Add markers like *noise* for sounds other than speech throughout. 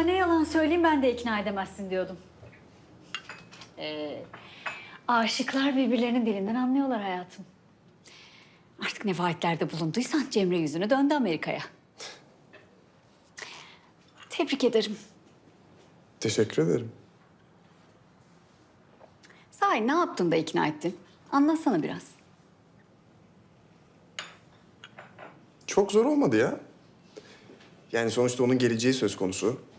Vallahi ne yalan söyleyeyim ben de ikna edemezsin diyordum. Ee, aşıklar birbirlerinin dilinden anlıyorlar hayatım. Artık ne vaatlerde bulunduysan Cemre yüzünü döndü Amerika'ya. Tebrik ederim. Teşekkür ederim. Sahi ne yaptın da ikna ettin? Anlatsana biraz. Çok zor olmadı ya. Yani sonuçta onun geleceği söz konusu.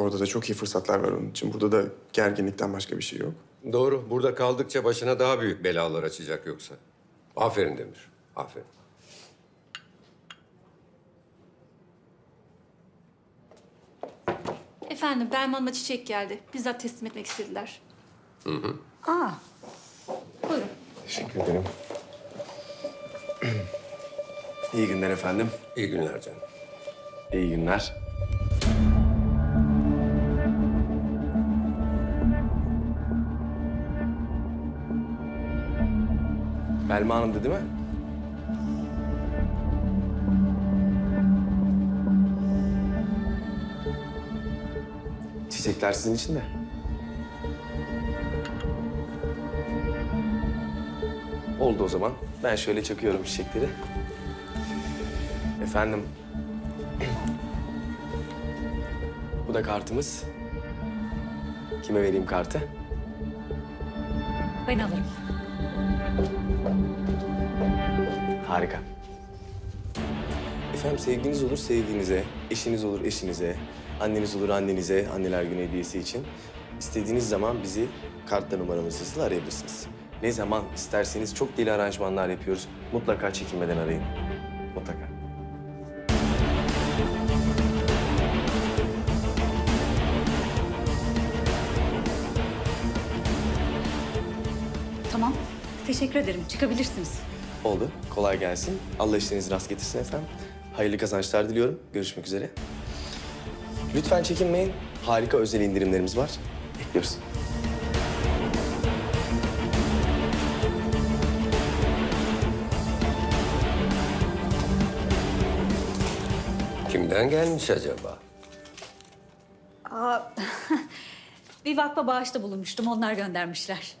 Orada da çok iyi fırsatlar var onun için. Burada da gerginlikten başka bir şey yok. Doğru. Burada kaldıkça başına daha büyük belalar açacak yoksa. Aferin Demir. Aferin. Efendim Belman'la çiçek geldi. Bizzat teslim etmek istediler. Aa, Buyurun. Teşekkür ederim. iyi günler efendim. İyi günler canım. İyi günler. Belma Hanım'dı değil mi? Çiçekler sizin için de. Oldu o zaman. Ben şöyle çakıyorum çiçekleri. Efendim, *clears throat* bu da kartımız. Kime vereyim kartı? ben alırım. Harika. Efendim sevginiz olur sevdiğinize, eşiniz olur eşinize, anneniz olur annenize, anneler günü hediyesi için. istediğiniz zaman bizi kartla numaramızla arayabilirsiniz. Ne zaman isterseniz çok deli aranjmanlar yapıyoruz. Mutlaka çekinmeden arayın. Mutlaka. Tamam, teşekkür ederim. Çıkabilirsiniz. Oldu. Kolay gelsin. Allah işlerinizi rast getirsin efendim. Hayırlı kazançlar diliyorum. Görüşmek üzere. Lütfen çekinmeyin. Harika özel indirimlerimiz var. Bekliyoruz. Kimden gelmiş acaba? Aa, *laughs* bir vakfa bağışta bulunmuştum. Onlar göndermişler.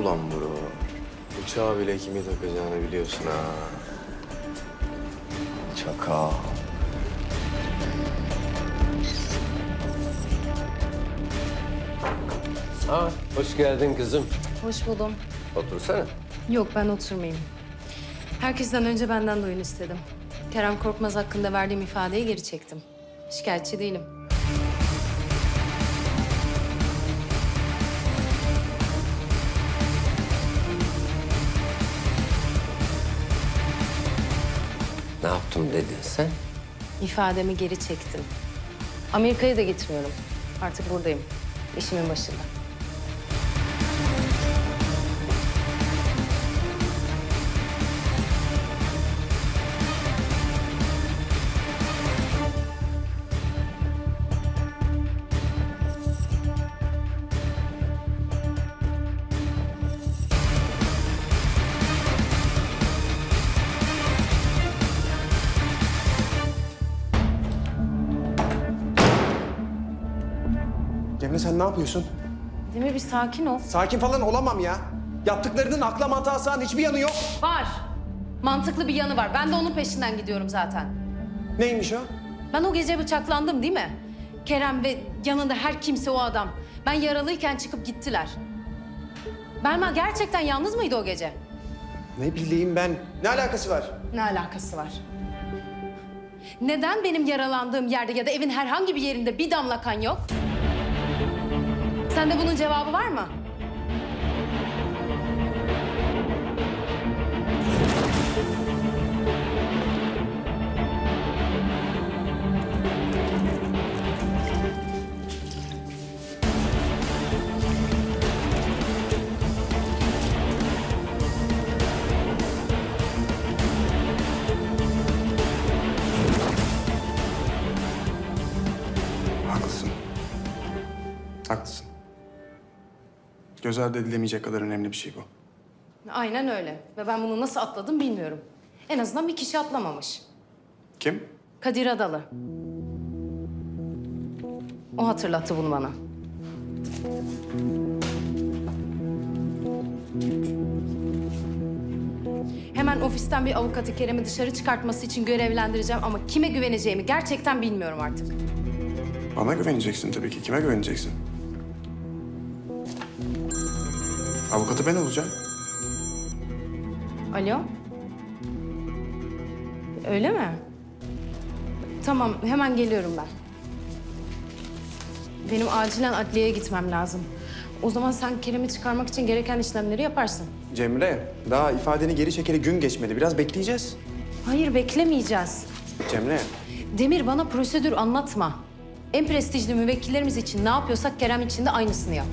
Ulan bro. Uçağı bile kime takacağını biliyorsun ha. Çakal. Aa, hoş geldin kızım. Hoş buldum. Otursana. Yok ben oturmayayım. Herkesten önce benden de oyun istedim. Kerem Korkmaz hakkında verdiğim ifadeyi geri çektim. Şikayetçi değilim. Yaptım dedin sen? İfademi geri çektim. Amerika'ya da gitmiyorum. Artık buradayım. İşimin başında. Sen ne yapıyorsun? Mi? Bir sakin ol. Sakin falan olamam ya. Yaptıklarının akla mantığa sığan hiçbir yanı yok. Var. Mantıklı bir yanı var. Ben de onun peşinden gidiyorum zaten. Neymiş o? Ben o gece bıçaklandım değil mi? Kerem ve yanında her kimse o adam. Ben yaralıyken çıkıp gittiler. Belma gerçekten yalnız mıydı o gece? Ne bileyim ben. Ne alakası var? Ne alakası var? Neden benim yaralandığım yerde ya da evin herhangi bir yerinde bir damla kan yok? Sende bunun cevabı var mı? Göz ardı edilemeyecek kadar önemli bir şey bu. Aynen öyle. Ve ben bunu nasıl atladım bilmiyorum. En azından bir kişi atlamamış. Kim? Kadir Adalı. O hatırlattı bunu bana. Hemen ofisten bir avukatı Kerem'i dışarı çıkartması için görevlendireceğim ama kime güveneceğimi gerçekten bilmiyorum artık. Bana güveneceksin tabii ki. Kime güveneceksin? Avukatı ben olacağım. Alo? Öyle mi? Tamam, hemen geliyorum ben. Benim acilen adliyeye gitmem lazım. O zaman sen Kerem'i çıkarmak için gereken işlemleri yaparsın. Cemre, daha ifadeni geri çekeli gün geçmedi. Biraz bekleyeceğiz. Hayır, beklemeyeceğiz. Cemre, Demir bana prosedür anlatma. En prestijli müvekkillerimiz için ne yapıyorsak Kerem için de aynısını yap.